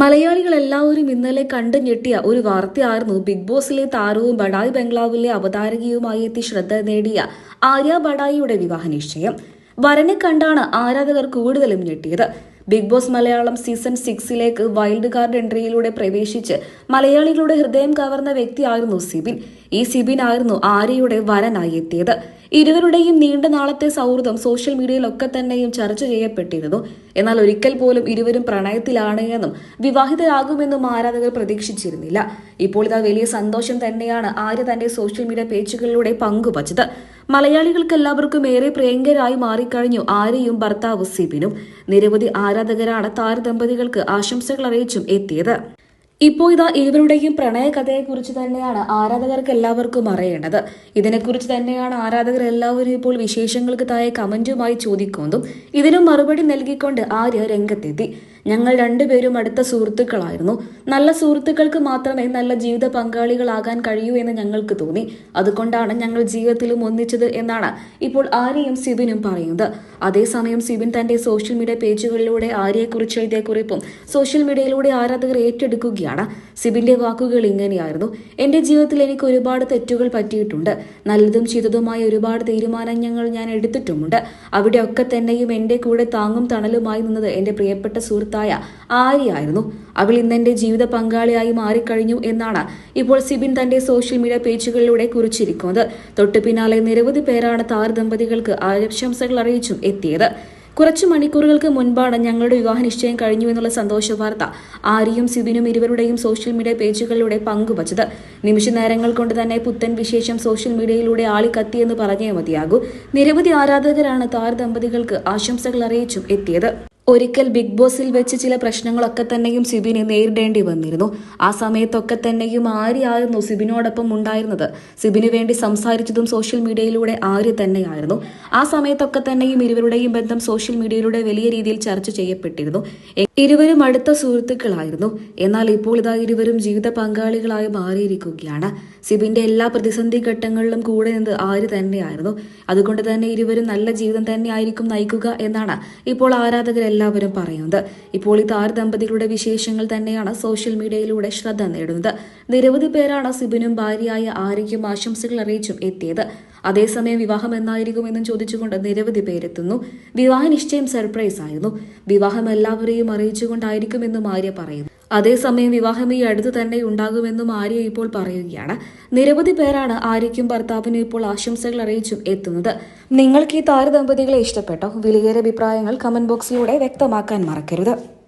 മലയാളികൾ എല്ലാവരും ഇന്നലെ കണ്ടു ഞെട്ടിയ ഒരു വാർത്തയായിരുന്നു. ബിഗ് ബോസിലെ താരവും ബഡായി ബംഗ്ലാവിലെ അവതാരകയുമായി എത്തി ശ്രദ്ധ നേടിയ ആര്യ ബഡായിയുടെ വിവാഹ നിശ്ചയം. വരനെ കണ്ടാണ് ആരാധകർ കൂടുതലും ഞെട്ടിയത്. ബിഗ് ബോസ് മലയാളം സീസൺ സിക്സിലേക്ക് വൈൽഡ് കാർഡ് എൻട്രിയിലൂടെ പ്രവേശിച്ച് മലയാളികളുടെ ഹൃദയം കവർന്ന വ്യക്തിയായിരുന്നു സിബിൻ. ഈ സിബിൻ ആയിരുന്നു ആര്യയുടെ വരനായി എത്തിയത്. ഇരുവരുടെയും നീണ്ട നാളത്തെ സൗഹൃദം സോഷ്യൽ മീഡിയയിലൊക്കെ തന്നെയും ചർച്ച ചെയ്യപ്പെട്ടിരുന്നു. എന്നാൽ ഒരിക്കൽ പോലും ഇരുവരും പ്രണയത്തിലാണ് എന്നും വിവാഹിതരാകുമെന്നും ആരാധകർ പ്രതീക്ഷിച്ചിരുന്നില്ല. ഇപ്പോൾ ഇതാ വലിയ സന്തോഷം തന്നെയാണ് ആര്യ തന്റെ സോഷ്യൽ മീഡിയ പേജുകളിലൂടെ പങ്കുവച്ചത്. മലയാളികൾക്ക് എല്ലാവർക്കും ഏറെ പ്രിയങ്കരായി മാറിക്കഴിഞ്ഞു ആര്യയും ഭർത്താവ് സിബിനും. നിരവധി ആരാധകരാണ് താരദമ്പതികൾക്ക് ആശംസകൾ അറിയിച്ചും എത്തിയത്. ഇപ്പോൾ ഇതാ ഇരുവരുടെയും പ്രണയകഥയെക്കുറിച്ച് തന്നെയാണ് ആരാധകർക്ക് എല്ലാവർക്കും അറിയേണ്ടത്. ഇതിനെക്കുറിച്ച് തന്നെയാണ് ആരാധകർ എല്ലാവരും ഇപ്പോൾ വിശേഷങ്ങൾക്ക് താഴെ കമന്റുമായി ചോദിക്കുന്നതും. ഇതിനും മറുപടി നൽകിക്കൊണ്ട് ആര്യ രംഗത്തെത്തി. ഞങ്ങൾ രണ്ടുപേരും അടുത്ത സുഹൃത്തുക്കളായിരുന്നു. നല്ല സുഹൃത്തുക്കൾക്ക് മാത്രമേ നല്ല ജീവിത പങ്കാളികളാകാൻ കഴിയൂ എന്ന് ഞങ്ങൾക്ക് തോന്നി. അതുകൊണ്ടാണ് ഞങ്ങൾ ജീവിതത്തിലും ഒന്നിച്ചത് എന്നാണ് ഇപ്പോൾ ആര്യയും സിബിനും പറയുന്നത്. അതേസമയം സിബിൻ തന്റെ സോഷ്യൽ മീഡിയ പേജുകളിലൂടെ ആര്യയെക്കുറിച്ച് എഴുതിയ കുറിപ്പും സോഷ്യൽ മീഡിയയിലൂടെ ആരാധകർ ഏറ്റെടുക്കുകയാണ്. സിബിന്റെ വാക്കുകൾ ഇങ്ങനെയായിരുന്നു. എന്റെ ജീവിതത്തിൽ എനിക്ക് ഒരുപാട് തെറ്റുകൾ പറ്റിയിട്ടുണ്ട്. നല്ലതും ചെയ്തതുമായ ഒരുപാട് തീരുമാനങ്ങൾ ഞാൻ എടുത്തിട്ടുമുണ്ട്. അവിടെയൊക്കെ തന്നെയും എന്റെ കൂടെ താങ്ങും തണലുമായി നിന്നത് എന്റെ പ്രിയപ്പെട്ട സുഹൃത്തായ ആര്യായിരുന്നു അവൾ ഇന്ന് എന്റെ ജീവിത പങ്കാളിയായി മാറിക്കഴിഞ്ഞു എന്നാണ് ഇപ്പോൾ സിബിൻ തന്റെ സോഷ്യൽ മീഡിയ പേജുകളിലൂടെ കുറിച്ചിരിക്കുന്നത്. തൊട്ടു പിന്നാലെ നിരവധി പേരാണ് താരദമ്പതികൾക്ക് ആശംസകൾ അറിയിച്ചും എത്തിയത്. കുറച്ച് മണിക്കൂറുകൾക്ക് മുൻപാണ് ഞങ്ങളുടെ വിവാഹ നിശ്ചയം കഴിഞ്ഞു എന്നുള്ള സന്തോഷ വാർത്ത ആര്യയും സിബിനും ഇരുവരുടെയും സോഷ്യൽ മീഡിയ പേജുകളിലൂടെ പങ്കുവച്ചത്. നിമിഷ നേരങ്ങൾ കൊണ്ട് തന്നെ പുത്തൻ വിശേഷം സോഷ്യൽ മീഡിയയിലൂടെ ആളിക്കത്തിയെന്ന് പറഞ്ഞേ മതിയാകൂ. നിരവധി ആരാധകരാണ് താരദമ്പതികൾക്ക് ആശംസകൾ അറിയിച്ചും എത്തിയത്. ഒരിക്കൽ ബിഗ് ബോസിൽ വെച്ച് ചില പ്രശ്നങ്ങളൊക്കെ തന്നെയും സിബിനെ നേരിടേണ്ടി വന്നിരുന്നു. ആ സമയത്തൊക്കെ തന്നെയും ആര്യായിരുന്നു സിബിനോടൊപ്പം ഉണ്ടായിരുന്നത്. സിബിന് വേണ്ടി സംസാരിച്ചതും സോഷ്യൽ മീഡിയയിലൂടെ ആര്യ തന്നെയായിരുന്നു. ആ സമയത്തൊക്കെ തന്നെയും ഇരുവരുടെയും ബന്ധം സോഷ്യൽ മീഡിയയിലൂടെ വലിയ രീതിയിൽ ചർച്ച ചെയ്യപ്പെട്ടിരുന്നു. ഇരുവരും അടുത്ത സുഹൃത്തുക്കളായിരുന്നു. എന്നാൽ ഇപ്പോൾ ഇതാ ഇരുവരും ജീവിത പങ്കാളികളായി മാറിയിരിക്കുകയാണ്. സിബിന്റെ എല്ലാ പ്രതിസന്ധി ഘട്ടങ്ങളിലും കൂടെ നിന്ന് ആര്യ തന്നെയായിരുന്നു. അതുകൊണ്ട് തന്നെ ഇരുവരും നല്ല ജീവിതം തന്നെയായിരിക്കും നയിക്കുക എന്നാണ് ഇപ്പോൾ ആരാധകരെല്ലാവരും പറയുന്നത്. ഇപ്പോൾ ഈ താരദമ്പതികളുടെ വിശേഷങ്ങൾ തന്നെയാണ് സോഷ്യൽ മീഡിയയിലൂടെ ശ്രദ്ധ നേടുന്നത്. നിരവധി പേരാണ് സിബിനും ഭാര്യയായ ആര്യയ്ക്കും ആശംസകൾ അറിയിച്ചും എത്തിയത്. അതേസമയം വിവാഹം എന്നായിരിക്കുമെന്നും ചോദിച്ചുകൊണ്ട് നിരവധി പേരെത്തുന്നു. വിവാഹ നിശ്ചയം സർപ്രൈസ് ആയിരുന്നു. വിവാഹം എല്ലാവരെയും അറിയിച്ചുകൊണ്ടായിരിക്കുമെന്നും ആര്യ പറയുന്നു. അതേസമയം വിവാഹം ഈ അടുത്ത് തന്നെ ഉണ്ടാകുമെന്നും ആര്യ ഇപ്പോൾ പറയുകയാണ്. നിരവധി പേരാണ് ആര്യയ്ക്കും ഭർത്താവിനും ഇപ്പോൾ ആശംസകൾ അറിയിച്ചും എത്തുന്നത്. നിങ്ങൾക്ക് ഈ താരദമ്പതികളെ ഇഷ്ടപ്പെട്ടോ? വിലയേറെ അഭിപ്രായങ്ങൾ കമന്റ് ബോക്സിലൂടെ വ്യക്തമാക്കാൻ മറക്കരുത്.